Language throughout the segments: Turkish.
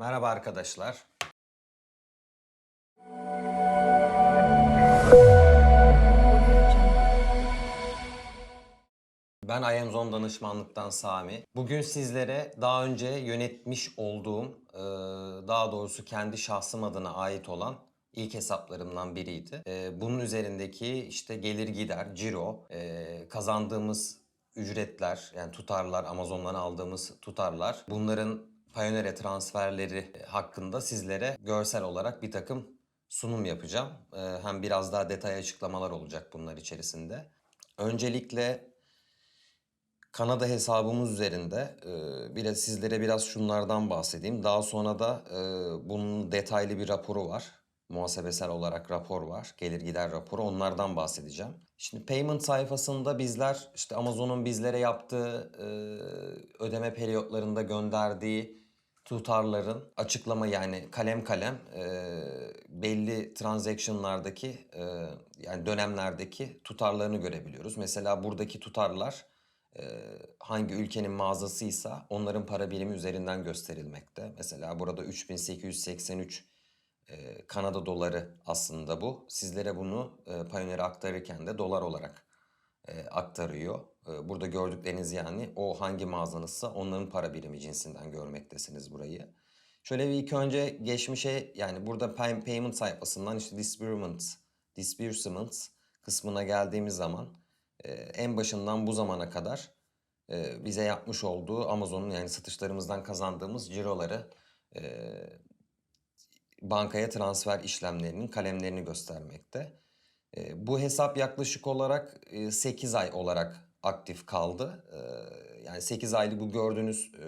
Merhaba arkadaşlar. Ben IMZone danışmanlıktan Sami. Bugün sizlere daha önce yönetmiş olduğum, e, daha doğrusu kendi şahsım adına ait olan ilk hesaplarımdan biriydi. E, Bunun üzerindeki işte gelir gider, ciro, e, kazandığımız ücretler, yani tutarlar, Amazon'dan aldığımız tutarlar, bunların Payoneer'e transferleri hakkında sizlere görsel olarak bir takım sunum yapacağım. E, Hem biraz daha detay açıklamalar olacak bunlar içerisinde. Öncelikle Kanada hesabımız üzerinde e, biraz sizlere biraz şunlardan bahsedeyim. Daha sonra da e, bunun detaylı bir raporu var. Muhasebesel olarak rapor var. Gelir gider raporu. Onlardan bahsedeceğim. Şimdi payment sayfasında bizler işte Amazon'un bizlere yaptığı e, ödeme periyotlarında gönderdiği tutarların açıklama yani kalem kalem e, belli transaction'lardaki e, yani dönemlerdeki tutarlarını görebiliyoruz. Mesela buradaki tutarlar e, hangi ülkenin mağazasıysa onların para birimi üzerinden gösterilmekte. Mesela burada 3883 e, Kanada doları aslında bu. Sizlere bunu e, Payoneer'e aktarırken de dolar olarak e, aktarıyor. E, burada gördükleriniz yani o hangi mağazanızsa onların para birimi cinsinden görmektesiniz burayı. Şöyle bir ilk önce geçmişe yani burada pay- payment sayfasından işte disbursement, disbursements kısmına geldiğimiz zaman e, en başından bu zamana kadar e, bize yapmış olduğu Amazon'un yani satışlarımızdan kazandığımız ciroları bankaya transfer işlemlerinin kalemlerini göstermekte. Bu hesap yaklaşık olarak e, 8 ay olarak aktif kaldı. E, yani 8 aylık bu gördüğünüz e,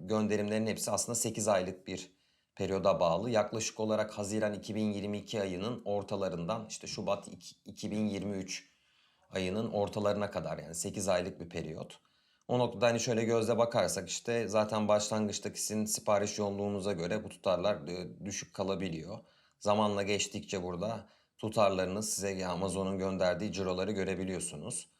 gönderimlerin hepsi aslında 8 aylık bir periyoda bağlı. Yaklaşık olarak Haziran 2022 ayının ortalarından işte Şubat iki- 2023 ayının ortalarına kadar yani 8 aylık bir periyot. O noktada hani şöyle gözle bakarsak işte zaten başlangıçtaki sizin sipariş yoğunluğunuza göre bu tutarlar e, düşük kalabiliyor. Zamanla geçtikçe burada tutarlarınız size Amazon'un gönderdiği ciroları görebiliyorsunuz.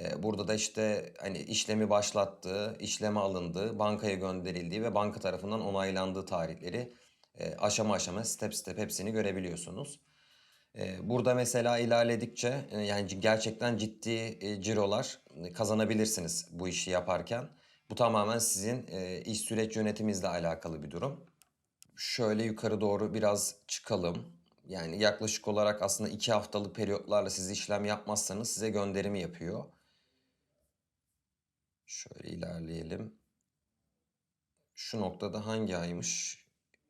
E, Burada da işte hani işlemi başlattığı, işleme alındığı, bankaya gönderildiği ve banka tarafından onaylandığı tarihleri e, aşama aşama, step step hepsini görebiliyorsunuz. Ee, Burada mesela ilerledikçe e, yani gerçekten ciddi e, cirolar kazanabilirsiniz bu işi yaparken. Bu tamamen sizin iş süreç yönetiminizle alakalı bir durum. Şöyle yukarı doğru biraz çıkalım. Yani yaklaşık olarak aslında iki haftalık periyotlarla siz işlem yapmazsanız size gönderimi yapıyor. Şöyle ilerleyelim. Şu noktada hangi aymış?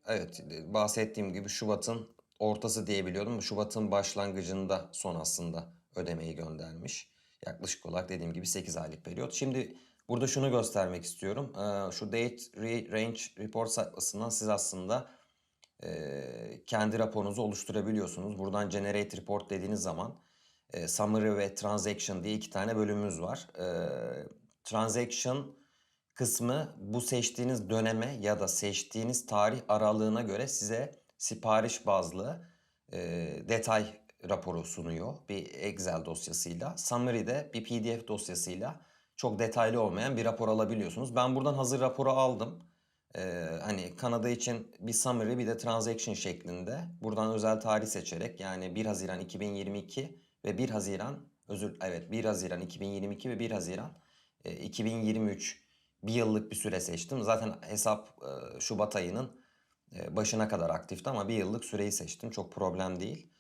Evet, e, bahsettiğim gibi Şubat'ın ortası diyebiliyordum Şubat'ın başlangıcında son aslında ödemeyi göndermiş. Yaklaşık olarak dediğim gibi 8 aylık periyot. Şimdi burada şunu göstermek istiyorum. Ee, Şu Date Range Report sayfasından siz aslında e, kendi raporunuzu oluşturabiliyorsunuz. Buradan Generate Report dediğiniz zaman e, Summary ve Transaction diye iki tane bölümümüz var. Transaction kısmı bu seçtiğiniz döneme ya da seçtiğiniz tarih aralığına göre size sipariş bazlı e, detay raporu sunuyor bir Excel dosyasıyla. Summary'de bir PDF dosyasıyla çok detaylı olmayan bir rapor alabiliyorsunuz. Ben buradan hazır raporu aldım. Ee, hani Kanada için bir summary bir de transaction şeklinde buradan özel tarih seçerek yani 1 Haziran 2022 ve 1 Haziran özür evet 1 Haziran 2022 ve 1 Haziran 2023 bir yıllık bir süre seçtim. Zaten hesap e, Şubat ayının e, başına kadar aktifti ama bir yıllık süreyi seçtim. Çok problem değil.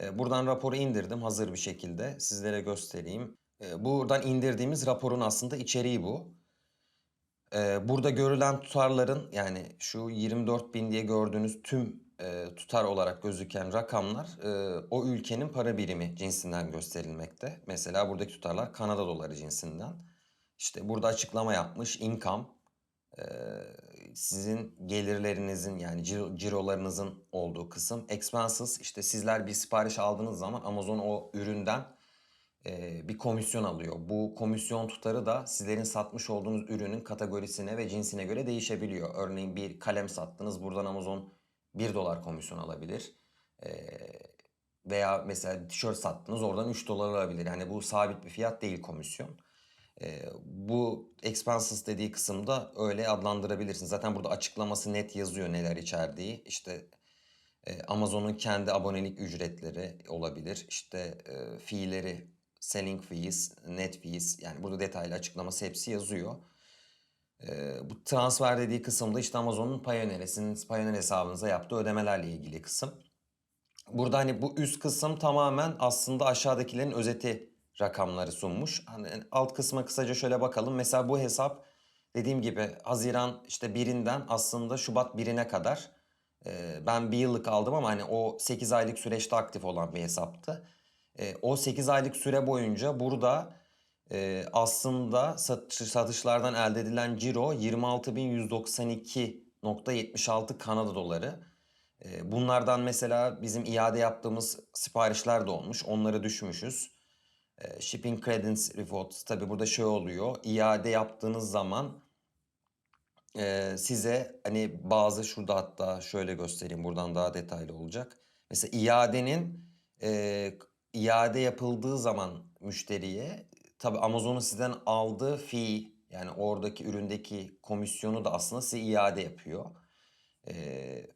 E, Buradan raporu indirdim hazır bir şekilde. Sizlere göstereyim. E, Buradan indirdiğimiz raporun aslında içeriği bu. E, Burada görülen tutarların yani şu 24 bin diye gördüğünüz tüm e, tutar olarak gözüken rakamlar e, o ülkenin para birimi cinsinden gösterilmekte. Mesela buradaki tutarlar Kanada doları cinsinden. İşte burada açıklama yapmış income sizin gelirlerinizin yani ciro- cirolarınızın olduğu kısım. Expenses işte sizler bir sipariş aldığınız zaman Amazon o üründen bir komisyon alıyor. Bu komisyon tutarı da sizlerin satmış olduğunuz ürünün kategorisine ve cinsine göre değişebiliyor. Örneğin bir kalem sattınız buradan Amazon 1 dolar komisyon alabilir. Veya mesela tişört sattınız oradan 3 dolar alabilir. Yani bu sabit bir fiyat değil komisyon. Eee, bu expenses dediği kısımda öyle adlandırabilirsin. Zaten burada açıklaması net yazıyor neler içerdiği. İşte eee, Amazon'un kendi abonelik ücretleri olabilir. İşte eee fee'leri, selling fees, net fees yani burada detaylı açıklaması hepsi yazıyor. Eee, bu transfer dediği kısımda işte Amazon'un Payoneer'e, sizin Payoneer hesabınıza yaptığı ödemelerle ilgili kısım. Burada hani bu üst kısım tamamen aslında aşağıdakilerin özeti rakamları sunmuş. Hani alt kısma kısaca şöyle bakalım. Mesela bu hesap dediğim gibi Haziran işte birinden aslında Şubat 1'ine kadar eee, ben bir yıllık aldım ama hani o 8 aylık süreçte aktif olan bir hesaptı. Eee, o 8 aylık süre boyunca burada eee, aslında satış, satışlardan elde edilen ciro 26.192.76 Kanada doları. Eee, bunlardan mesela bizim iade yaptığımız siparişler de olmuş. Onları düşmüşüz. Shipping credits rewards tabi burada şey oluyor. iade yaptığınız zaman eee, size hani bazı şurada hatta şöyle göstereyim buradan daha detaylı olacak. Mesela iadenin eee, iade yapıldığı zaman müşteriye tabi Amazon'un sizden aldığı fee yani oradaki üründeki komisyonu da aslında size iade yapıyor. Eee,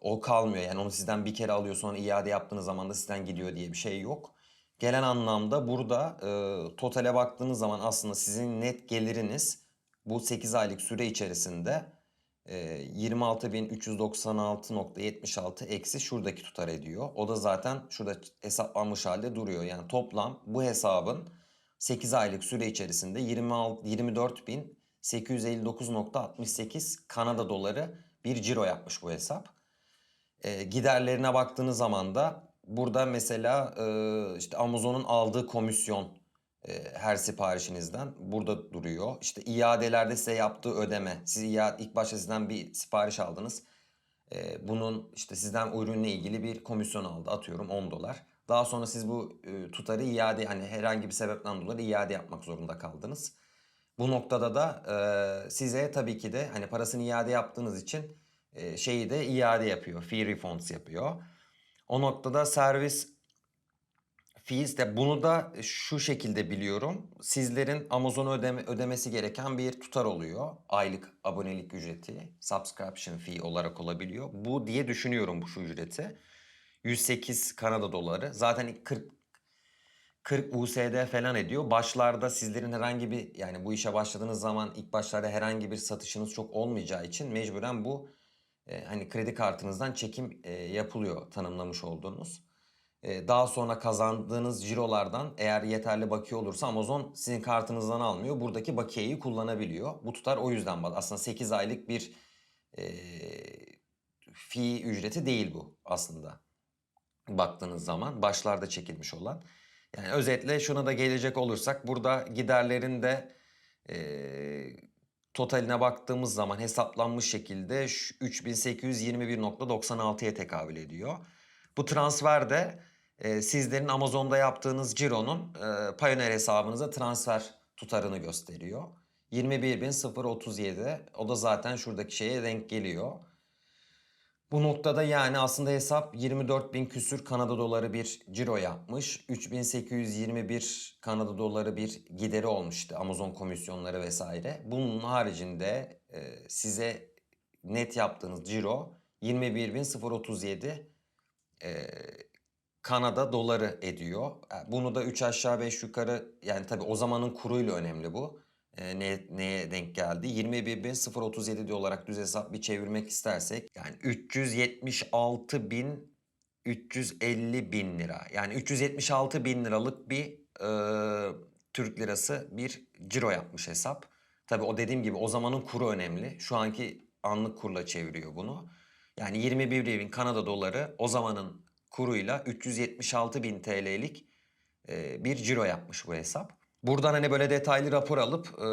o kalmıyor yani onu sizden bir kere alıyor sonra iade yaptığınız zaman da sizden gidiyor diye bir şey yok. Gelen anlamda burada eee, totale baktığınız zaman aslında sizin net geliriniz bu 8 aylık süre içerisinde eee 26.396.76 eksi şuradaki tutar ediyor. O da zaten şurada hesaplanmış halde duruyor. Yani toplam bu hesabın 8 aylık süre içerisinde 26 24.859.68 Kanada doları bir ciro yapmış bu hesap. Eee, giderlerine baktığınız zaman da burada mesela eee, işte Amazon'un aldığı komisyon eee, her siparişinizden burada duruyor. İşte iadelerde size yaptığı ödeme. Siz iade, ilk başta sizden bir sipariş aldınız. Eee, bunun işte sizden ürünle ilgili bir komisyon aldı. Atıyorum 10 dolar. Daha sonra siz bu eee, tutarı iade hani herhangi bir sebepten dolayı iade yapmak zorunda kaldınız. Bu noktada da eee, size tabii ki de hani parasını iade yaptığınız için eee, şeyi de iade yapıyor. Fee refunds yapıyor. O noktada servis fees de bunu da şu şekilde biliyorum. Sizlerin Amazon'a ödeme, ödemesi gereken bir tutar oluyor. Aylık abonelik ücreti, subscription fee olarak olabiliyor. Bu diye düşünüyorum bu şu ücreti. 108 Kanada doları. Zaten 40 40 USD falan ediyor. Başlarda sizlerin herhangi bir yani bu işe başladığınız zaman ilk başlarda herhangi bir satışınız çok olmayacağı için mecburen bu e, hani kredi kartınızdan çekim e, yapılıyor tanımlamış olduğunuz. E, daha sonra kazandığınız cirolardan eğer yeterli bakiye olursa Amazon sizin kartınızdan almıyor. Buradaki bakiyeyi kullanabiliyor. Bu tutar o yüzden aslında 8 aylık bir e, fee ücreti değil bu aslında. Baktığınız zaman başlarda çekilmiş olan. Yani özetle şuna da gelecek olursak burada giderlerin de e, totaline baktığımız zaman hesaplanmış şekilde şu 3821.96'ya tekabül ediyor. Bu transfer de e, sizlerin Amazon'da yaptığınız cironun e, Payoneer hesabınıza transfer tutarını gösteriyor. 21.037 o da zaten şuradaki şeye denk geliyor. Bu noktada yani aslında hesap 24 bin küsür Kanada doları bir ciro yapmış. 3821 Kanada doları bir gideri olmuştu Amazon komisyonları vesaire. Bunun haricinde e, size net yaptığınız ciro 21.037 e, Kanada doları ediyor. E, Bunu da 3 aşağı 5 yukarı yani tabii o zamanın kuruyla önemli bu. E, ne, neye denk geldi? 21.037 diye olarak düz hesap bir çevirmek istersek yani 376 bin 350 bin lira. Yani 376 bin liralık bir e, Türk lirası bir ciro yapmış hesap. Tabii o dediğim gibi o zamanın kuru önemli. Şu anki anlık kurla çeviriyor bunu. Yani 21 bin Kanada doları o zamanın kuruyla 376 bin TL'lik e, bir ciro yapmış bu hesap. Buradan hani böyle detaylı rapor alıp e,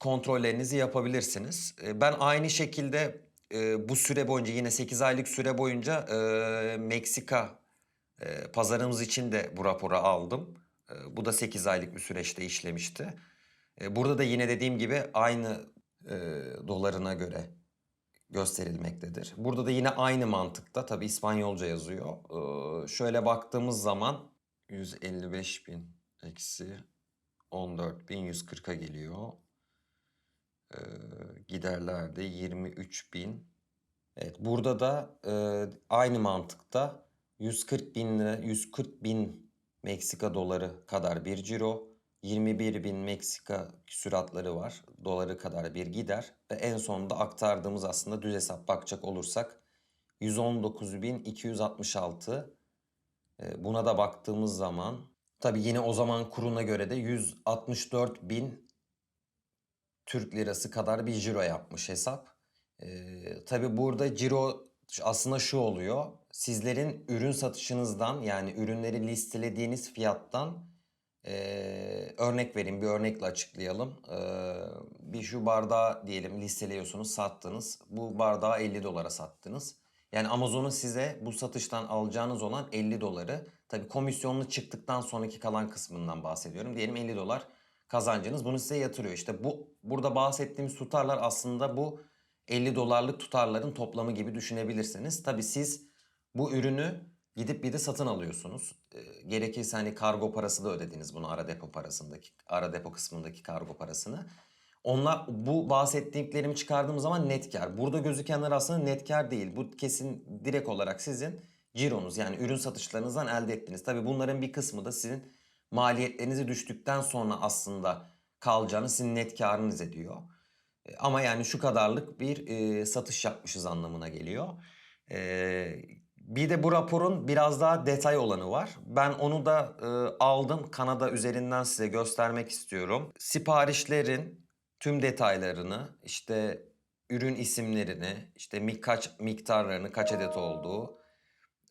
kontrollerinizi yapabilirsiniz. E, ben aynı şekilde e, bu süre boyunca yine 8 aylık süre boyunca e, Meksika e, pazarımız için de bu raporu aldım. E, bu da 8 aylık bir süreçte işlemişti. E, burada da yine dediğim gibi aynı e, dolarına göre gösterilmektedir. Burada da yine aynı mantıkta tabi İspanyolca yazıyor. Ee, şöyle baktığımız zaman 155 bin eksi 14.140'a geliyor. Ee, giderler de 23.000. Evet, burada da e, aynı mantıkta 140 bin lira, 140 bin Meksika doları kadar bir ciro, 21 bin Meksika küsuratları var, doları kadar bir gider ve en sonunda aktardığımız aslında düz hesap bakacak olursak 119.266 e, buna da baktığımız zaman tabii yine o zaman kuruna göre de 164 bin Türk lirası kadar bir ciro yapmış hesap. Ee, tabii burada ciro aslında şu oluyor. Sizlerin ürün satışınızdan yani ürünleri listelediğiniz fiyattan ee, örnek vereyim bir örnekle açıklayalım. Ee, bir şu bardağı diyelim listeliyorsunuz sattınız. Bu bardağı 50 dolara sattınız. Yani Amazon'un size bu satıştan alacağınız olan 50 doları tabii komisyonlu çıktıktan sonraki kalan kısmından bahsediyorum. Diyelim 50 dolar kazancınız bunu size yatırıyor. İşte bu burada bahsettiğimiz tutarlar aslında bu 50 dolarlık tutarların toplamı gibi düşünebilirsiniz. Tabii siz bu ürünü gidip bir de satın alıyorsunuz. E, gerekirse hani kargo parası da ödediniz bunu ara depo parasındaki ara depo kısmındaki kargo parasını. Onlar bu bahsettiklerimi çıkardığım zaman net kar. Burada gözükenler aslında net kar değil. Bu kesin direkt olarak sizin cironuz yani ürün satışlarınızdan elde ettiğiniz. Tabii bunların bir kısmı da sizin maliyetlerinizi düştükten sonra aslında kalacağını sizin net karınız ediyor. E, Ama yani şu kadarlık bir e, satış yapmışız anlamına geliyor. E, bir de bu raporun biraz daha detay olanı var. Ben onu da e, aldım Kanada üzerinden size göstermek istiyorum. Siparişlerin tüm detaylarını, işte ürün isimlerini, işte kaç miktarlarını, kaç adet olduğu,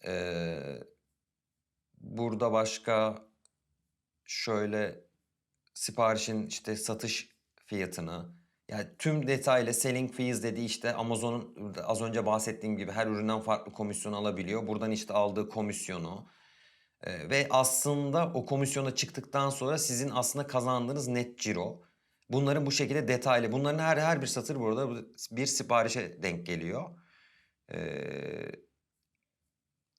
e, burada başka şöyle siparişin işte satış fiyatını yani tüm detaylı selling fees dediği işte Amazon'un az önce bahsettiğim gibi her üründen farklı komisyon alabiliyor. Buradan işte aldığı komisyonu e, ve aslında o komisyona çıktıktan sonra sizin aslında kazandığınız net ciro. Bunların bu şekilde detaylı. Bunların her her bir satır burada bir siparişe denk geliyor. Ee,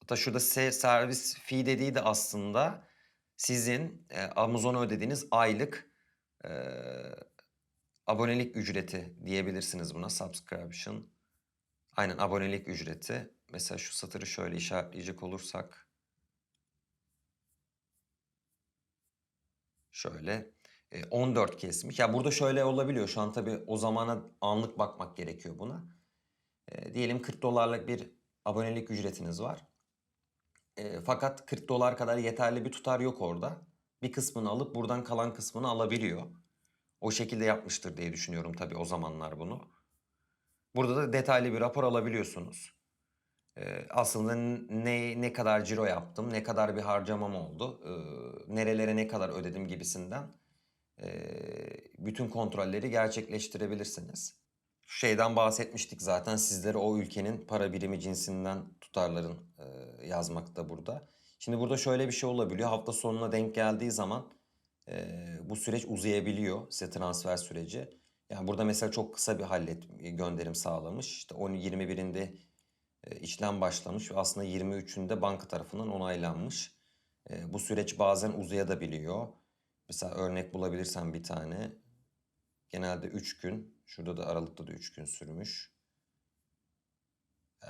Hatta şurada se- servis fee dediği de aslında sizin e, Amazon'a ödediğiniz aylık e, abonelik ücreti diyebilirsiniz buna. Subscription. Aynen abonelik ücreti. Mesela şu satırı şöyle işaretleyecek olursak. Şöyle 14 kesmiş. Ya burada şöyle olabiliyor. Şu an tabii o zamana anlık bakmak gerekiyor buna. E, diyelim 40 dolarlık bir abonelik ücretiniz var. E, fakat 40 dolar kadar yeterli bir tutar yok orada. Bir kısmını alıp buradan kalan kısmını alabiliyor. O şekilde yapmıştır diye düşünüyorum tabii o zamanlar bunu. Burada da detaylı bir rapor alabiliyorsunuz. E, aslında ne ne kadar ciro yaptım, ne kadar bir harcamam oldu, e, nerelere ne kadar ödedim gibisinden e, bütün kontrolleri gerçekleştirebilirsiniz. Şeyden bahsetmiştik zaten sizlere o ülkenin para birimi cinsinden tutarların e, yazmakta burada. Şimdi burada şöyle bir şey olabiliyor. Hafta sonuna denk geldiği zaman e, bu süreç uzayabiliyor size transfer süreci. Yani burada mesela çok kısa bir hallet gönderim sağlamış. İşte 10 21'inde e, işlem başlamış ve aslında 23'ünde banka tarafından onaylanmış. E, bu süreç bazen uzayabiliyor. Mesela örnek bulabilirsem bir tane. Genelde 3 gün. Şurada da aralıkta da 3 gün sürmüş.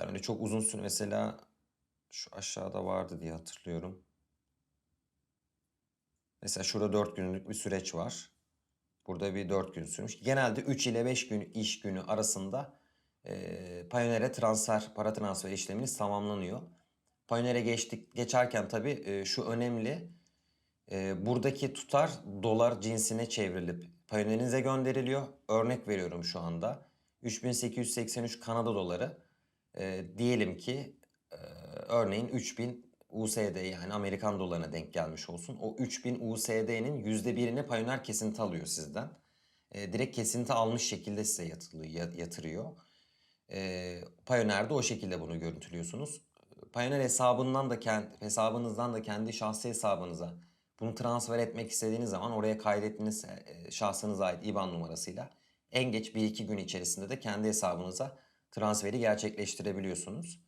Yani çok uzun süre mesela şu aşağıda vardı diye hatırlıyorum. Mesela şurada 4 günlük bir süreç var. Burada bir 4 gün sürmüş. Genelde 3 ile 5 gün iş günü arasında e, Payoneer'e transfer, para transfer işleminiz tamamlanıyor. Payoneer'e geçtik, geçerken tabii e, şu önemli. E, buradaki tutar dolar cinsine çevrilip Payoneer'inize gönderiliyor. Örnek veriyorum şu anda. 3883 Kanada doları. E, diyelim ki e, örneğin 3000 USD yani Amerikan dolarına denk gelmiş olsun. O 3000 USD'nin %1'ini Payoneer kesinti alıyor sizden. E, direkt kesinti almış şekilde size yatırıyor. yatırıyor. E, Payoneer'de o şekilde bunu görüntülüyorsunuz. Payoneer hesabından da kendi hesabınızdan da kendi şahsi hesabınıza bunu transfer etmek istediğiniz zaman oraya kaydettiğiniz e, şahsınıza ait IBAN numarasıyla en geç 1-2 gün içerisinde de kendi hesabınıza transferi gerçekleştirebiliyorsunuz.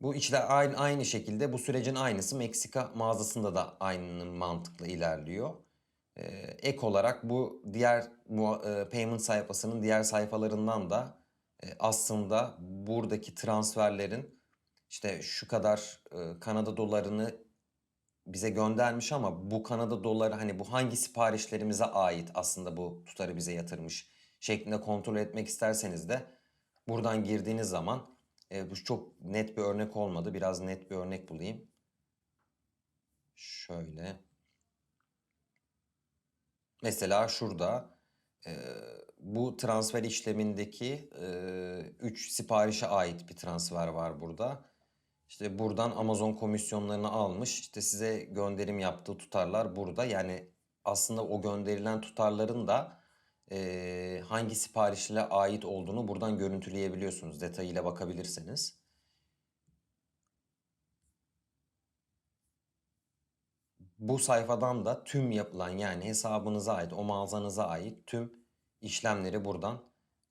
Bu işte aynı, aynı şekilde bu sürecin aynısı Meksika mağazasında da aynı mantıkla ilerliyor. Ee, ek olarak bu diğer mu- e, payment sayfasının diğer sayfalarından da e, aslında buradaki transferlerin işte şu kadar e, Kanada dolarını bize göndermiş ama bu Kanada doları hani bu hangi siparişlerimize ait aslında bu tutarı bize yatırmış şeklinde kontrol etmek isterseniz de buradan girdiğiniz zaman e, bu çok net bir örnek olmadı. Biraz net bir örnek bulayım. Şöyle. Mesela şurada e, bu transfer işlemindeki 3 siparişe ait bir transfer var burada. İşte buradan Amazon komisyonlarını almış. İşte size gönderim yaptığı tutarlar burada. Yani aslında o gönderilen tutarların da e, hangi siparişle ait olduğunu buradan görüntüleyebiliyorsunuz. Detayıyla bakabilirseniz. Bu sayfadan da tüm yapılan yani hesabınıza ait, o mağazanıza ait tüm işlemleri buradan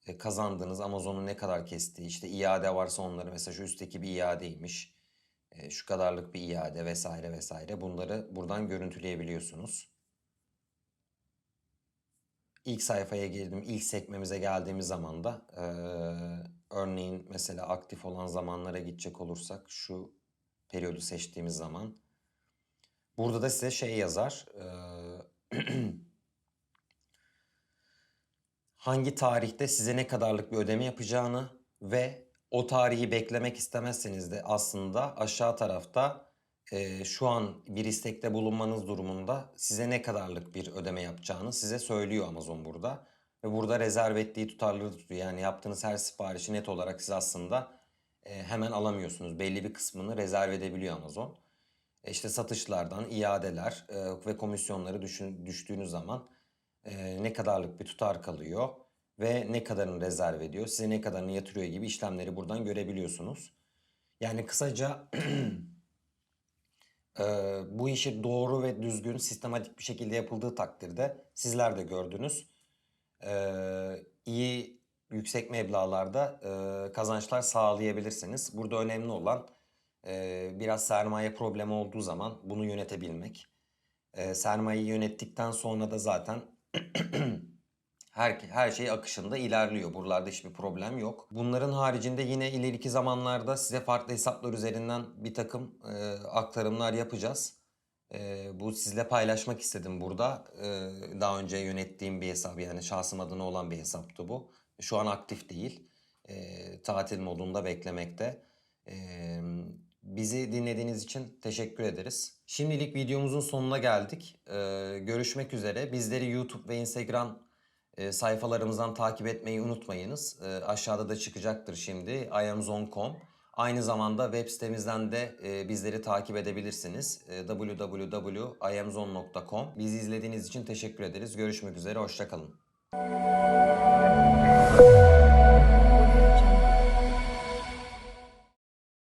e, kazandığınız Amazon'un ne kadar kestiği, işte iade varsa onları mesela şu üstteki bir iadeymiş, e, şu kadarlık bir iade vesaire vesaire bunları buradan görüntüleyebiliyorsunuz. İlk sayfaya girdim, ilk sekmemize geldiğimiz zaman da e, örneğin mesela aktif olan zamanlara gidecek olursak şu periyodu seçtiğimiz zaman Burada da size şey yazar. eee, hangi tarihte size ne kadarlık bir ödeme yapacağını ve o tarihi beklemek istemezseniz de aslında aşağı tarafta eee, şu an bir istekte bulunmanız durumunda size ne kadarlık bir ödeme yapacağını size söylüyor Amazon burada. Ve burada rezerv ettiği tutarları tutuyor. Yani yaptığınız her siparişi net olarak siz aslında eee, hemen alamıyorsunuz. Belli bir kısmını rezerv edebiliyor Amazon. E, işte satışlardan iadeler e, ve komisyonları düşün, düştüğünüz zaman e, ne kadarlık bir tutar kalıyor ve ne kadarını rezerv ediyor, size ne kadarını yatırıyor gibi işlemleri buradan görebiliyorsunuz. Yani kısaca e, bu işi doğru ve düzgün, sistematik bir şekilde yapıldığı takdirde sizler de gördünüz. E, iyi, yüksek meblağlarda e, kazançlar sağlayabilirsiniz. Burada önemli olan e, biraz sermaye problemi olduğu zaman bunu yönetebilmek. E, sermayeyi yönettikten sonra da zaten her, her şey akışında ilerliyor. Buralarda hiçbir problem yok. Bunların haricinde yine ileriki zamanlarda size farklı hesaplar üzerinden bir takım e, aktarımlar yapacağız. E, bu sizle paylaşmak istedim burada. E, daha önce yönettiğim bir hesap yani şahsım adına olan bir hesaptı bu. Şu an aktif değil. E, tatil modunda beklemekte. E, bizi dinlediğiniz için teşekkür ederiz. Şimdilik videomuzun sonuna geldik. E, görüşmek üzere. Bizleri YouTube ve Instagram e, sayfalarımızdan takip etmeyi unutmayınız. E, aşağıda da çıkacaktır şimdi iamzone.com. Aynı zamanda web sitemizden de e, bizleri takip edebilirsiniz. E, www.iamzone.com. Bizi izlediğiniz için teşekkür ederiz. Görüşmek üzere, hoşçakalın.